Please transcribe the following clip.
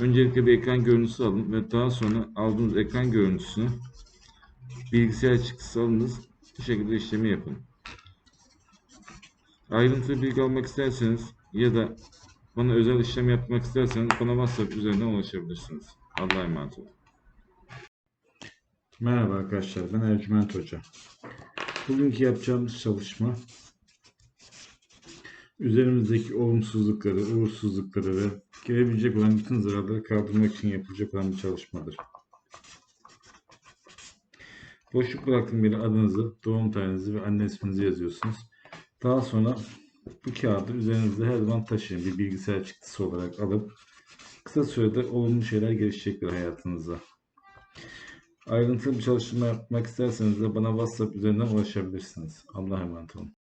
Öncelikle bir ekran görüntüsü alın ve daha sonra aldığınız ekran görüntüsünü bilgisayar çıktısı alınız. Bu şekilde işlemi yapın. Ayrıntılı bilgi almak isterseniz ya da bana özel işlem yapmak isterseniz bana WhatsApp üzerinden ulaşabilirsiniz. Allah'a emanet olun. Merhaba arkadaşlar, ben Ercüment Hoca. Bugünkü yapacağımız çalışma üzerimizdeki olumsuzlukları, uğursuzlukları ve gelebilecek olan bütün zararları kaldırmak için yapılacak olan bir çalışmadır. Boşluk bıraktığım yere adınızı, doğum tarihinizi ve anne isminizi yazıyorsunuz. Daha sonra bu kağıdı üzerinizde her zaman taşıyın. Bir bilgisayar çıktısı olarak alıp kısa sürede olumlu şeyler gelişecektir hayatınıza. Ayrıntılı bir çalışma yapmak isterseniz de bana WhatsApp üzerinden ulaşabilirsiniz. Allah'a emanet olun.